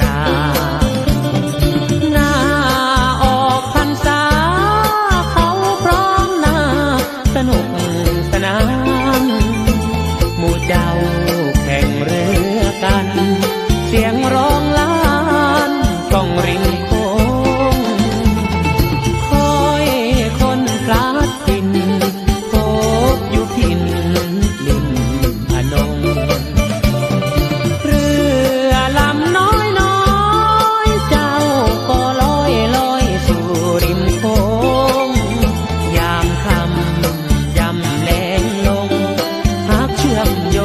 ตาหน้าออกพรรษาเขาพร้อมนาสนุกสนานหมู่เจ้าแข่งเรือกัน เสียงร้องล้านกองริงโค้งคอยคนพลาดตินพบอยู่พินลิมอนง ชื่อมย